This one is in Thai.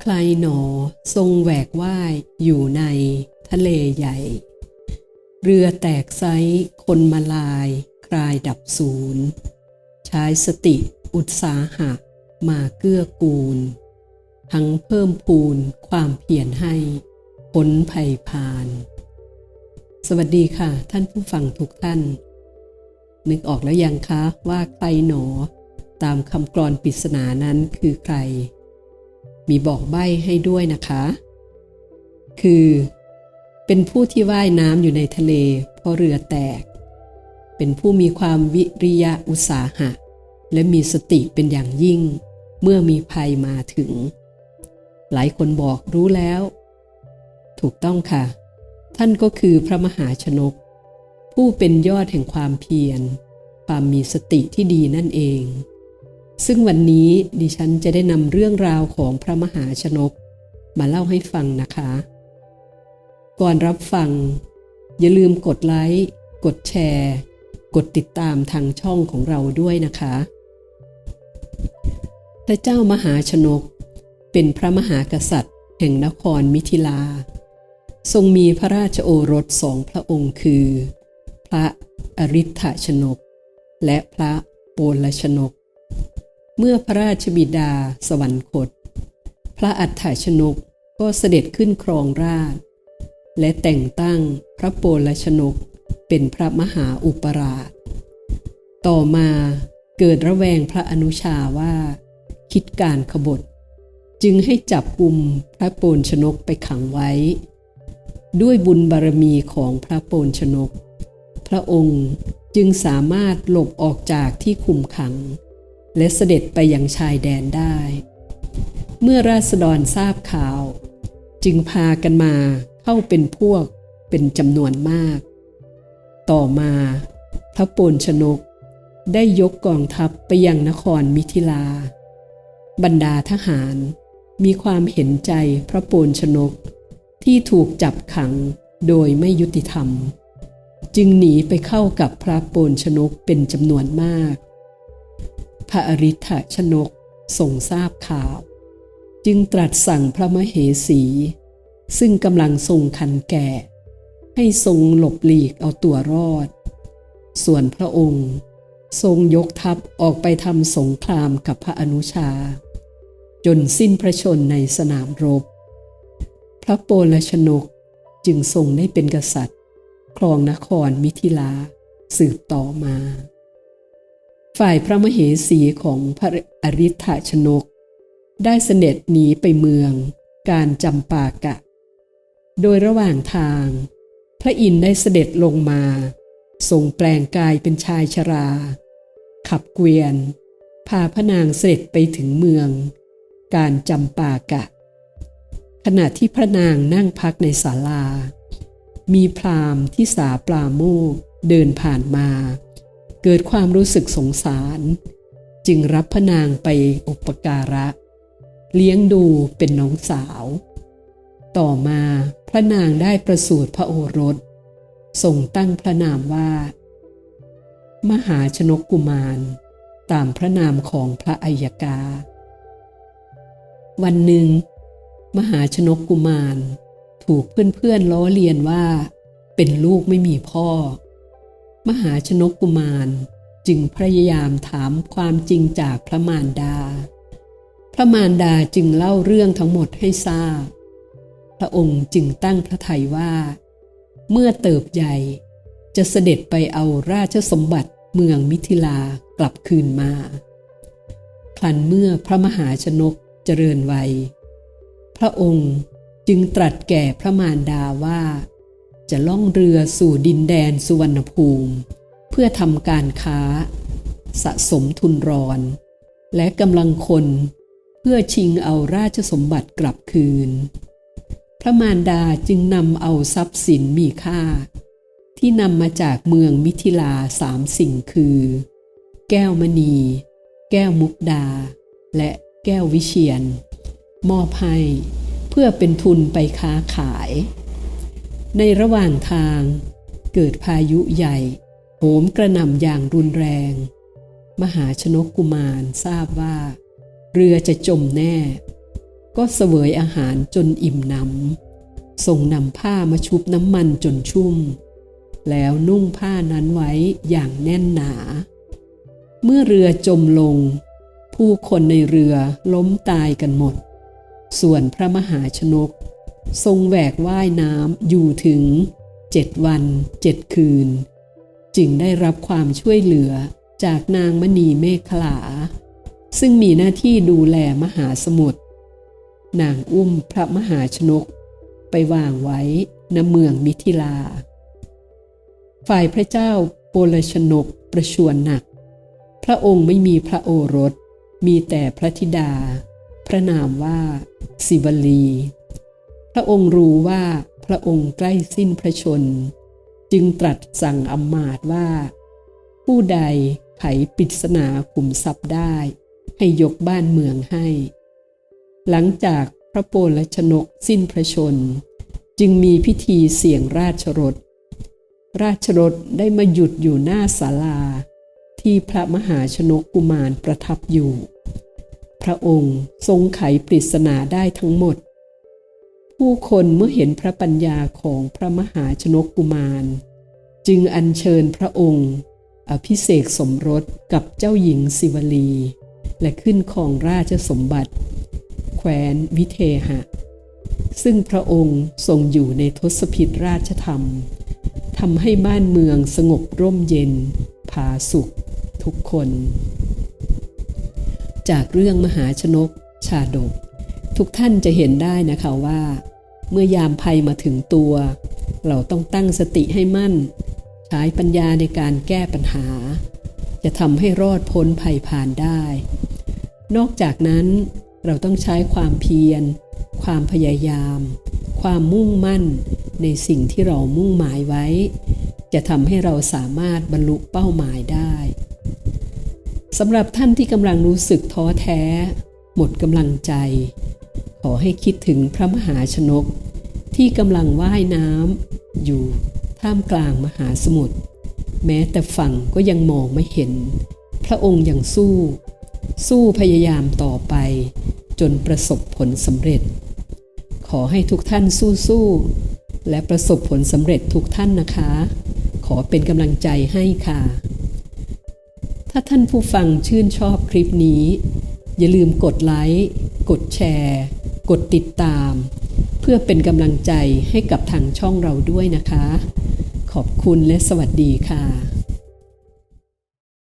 ใครหนอทรงแหวกว่ายอยู่ในทะเลใหญ่ เรือแตกไซคนมาลายคลายดับศูนย์ใช้สติอุตสาหะมาเกื้อกูล ทั้งเพิ่มพูนความเพียรให้พ้นภัยพาน สวัสดีค่ะ ท่านผู้ฟังทุกท่าน นึกออกแล้วยังคะว่าใครหนอ ตามคำกรอนปริศนานั้นคือใคร มีบอกใบ้ให้ด้วยนะคะ คือ เป็นผู้ที่ว่ายน้ำอยู่ในทะเล เพราะเรือแตก เป็นผู้มีความวิริยะอุตสาหะ และมีสติเป็นอย่างยิ่ง เมื่อมีภัยมาถึง หลายคนบอกรู้แล้ว ถูกต้องค่ะ ท่านก็คือพระมหาชนก ผู้เป็นยอดแห่งความเพียร ความมีสติที่ดีนั่นเอง ซึ่งวันนี้ดิฉันจะได้นำเรื่องราวของพระมหาชนก มาเล่าให้ฟังนะคะ ก่อนรับฟัง อย่าลืมกดไลค์ กดแชร์ กดติดตามทางช่องของเราด้วยนะคะ พระเจ้ามหาชนก เป็นพระมหากษัตริย์ แห่งนครมิถิลา ทรงมีพระราชโอรสสองพระองค์คือ พระอริ t ชนก และพระโอลชนก เมื่อพระราชบิดาสวรรคต พระอัฏฐชนกก็เสด็จขึ้นครองราช และแต่งตั้งพระโปลชนกเป็นพระมหาอุปราช ต่อมาเกิดระแวงพระอนุชาว่า คิดการขบฏ จึงให้จับกลุ่มพระโปลชนกไปขังไว้ ด้วยบุญบารมีของพระโปลชนก พระองค์จึงสามารถหลบออกจากที่คุมขัง และเสด็จไปยังชายแดนได้ เมื่อราษฎรทราบข่าว จึงพากันมาเข้าเป็นพวกเป็นจำนวนมาก ต่อมาพระโปลชนกได้ยกกองทัพไปยังนครมิถิลา บรรดาทหารมีความเห็นใจพระโปลชนกที่ถูกจับขังโดยไม่ยุติธรรม จึงหนีไปเข้ากับพระโปลชนกเป็นจำนวนมาก พระอริ t ชนกทรงทราบข่าว จึงตรัสสั่งพระมเหสี ซึ่งกำลังทรงคันแก่ ให้ทรงหลบหลีกเอาตัวรอด ส่วนพระองค์ทรงยกทัพออกไปทำสงครามกับพระอนุชา จนสิ้นพระชนในสนามรบ พระโปลชนกจึงทรงได้เป็นกษัตริย์ ครองนครมิถิลาสืบต่อมา ฝ่ายพระมเหสีของพระอริ t ชนก ได้เสด็จหนีไปเมือง การจำปากะ โดยระหว่างทาง พระอินทร์ได้เสด็จลงมา ทรงแปลงกายเป็นชายชรา ขับเกวียน พาพระนางเสด็จไปถึงเมือง การจำปากะ ขณะที่พระนางนั่งพักในศาลา มีพราหมณ์ที่สาปลาโมกเดินผ่านมา เกิดความรู้สึกสงสาร จึงรับพระนางไปอุปการะ เลี้ยงดูเป็นน้องสาว ต่อมาพระนางได้ประสูติพระโอรสทรงตั้งพระนามว่า มหาชนกกุมาร ตามพระนามของพระอัยกา วันหนึ่ง มหาชนกกุมาร ถูกเพื่อนๆล้อเลียนว่า เป็นลูกไม่มีพ่อ มหาชนกกุมารจึงพยายามถามความจริงจากพระมารดา พระมารดาจึงเล่าเรื่องทั้งหมดให้ทราบ พระองค์จึงตั้งพระทัยว่า เมื่อเติบใหญ่จะเสด็จไปเอาราชสมบัติเมืองมิถิลากลับคืนมา ครั้นเมื่อพระมหาชนกเจริญวัย พระองค์จึงตรัสแก่พระมารดาว่า จะล่องเรือสู่ดินแดนสุวรรณภูมิ เพื่อทำการค้า สะสมทุนรอน และกำลังคนเพื่อชิงเอาราชสมบัติกลับคืน พระมารดาจึงนำเอาทรัพย์สินมีค่า ที่นำมาจากเมืองมิถิลาสามสิ่งคือ แก้วมณี แก้วมุกดา และแก้ววิเชียน มอบให้เพื่อเป็นทุนไปค้าขาย ในระหว่างทางเกิดพายุใหญ่โหมกระหน่ำอย่างรุนแรง มหาชนกกุมารทราบว่า เรือจะจมแน่ ก็เสวยอาหารจนอิ่มหนำส่งนำผ้ามาชุบน้ำมันจนชุ่ม แล้วนุ่งผ้านั้นไว้อย่างแน่นหนา เมื่อเรือจมลง ผู้คนในเรือล้มตายกันหมด ส่วนพระมหาชนก ทรงแหวกว่ายน้ำอยู่ถึงเจ็ดวันเจ็ดคืน จึงได้รับความช่วยเหลือจากนางมณีเมฆลา ซึ่งมีหน้าที่ดูแลมหาสมุทรนางอุ้มพระมหาชนก ไปวางไว้ณเมืองมิถิลา ฝ่ายพระเจ้าโปลชนกประชวรหนัก พระองค์ไม่มีพระโอรส มีแต่พระธิดา พระนามว่า สิวลี พระองค์รู้ว่าพระองค์ใกล้สิ้นพระชน จึงตรัสสั่งอำมาตย์ว่า ผู้ใดไขปริศนาขุมทรัพย์ได้ ให้ยกบ้านเมืองให้ หลังจากพระโปลชนกสิ้นพระชน จึงมีพิธีเสี่ยงราชรถ ราชรถได้มาหยุดอยู่หน้าศาลา ที่พระมหาชนกกุมารประทับอยู่ พระองค์ทรงไขปริศนาได้ทั้งหมด ผู้คนเมื่อเห็นพระปัญญาของพระมหาชนกกุมาร จึงอัญเชิญพระองค์ อภิเษกสมรสกับเจ้าหญิงสิวลี และขึ้นของราชสมบัติ แคว้นวิเทหะ ซึ่งพระองค์ทรงอยู่ในทศพิธราชธรรมทำให้บ้านเมืองสงบร่มเย็น ผาสุข ทุกคน จากเรื่องมหาชนกชาดก ทุกท่านจะเห็นได้นะคะว่า เมื่อยามภัยมาถึงตัว เราต้องตั้งสติให้มั่น ใช้ปัญญาในการแก้ปัญหา จะทำให้รอดพ้นภัยผ่านได้ นอกจากนั้นเราต้องใช้ความเพียร ความพยายาม ความมุ่งมั่นในสิ่งที่เรามุ่งหมายไว้ จะทำให้เราสามารถบรรลุเป้าหมายได้สำหรับท่านที่กำลังรู้สึกท้อแท้ หมดกำลังใจ ขอให้คิดถึงพระมหาชนก ที่กำลังว่ายน้ำอยู่ท่ามกลางมหาสมุทรแม้แต่ฝั่งก็ยังมองไม่เห็น พระองค์ยังสู้ สู้พยายามต่อไป จนประสบผลสำเร็จ ขอให้ทุกท่านสู้ๆและประสบผลสำเร็จทุกท่านนะคะ ขอเป็นกำลังใจให้ค่ะ ถ้าท่านผู้ฟังชื่นชอบคลิปนี้ อย่าลืมกดไลค์ กดแชร์ กดติดตาม เพื่อเป็นกำลังใจให้กับทางช่องเราด้วยนะคะ ขอบคุณและสวัสดีค่ะ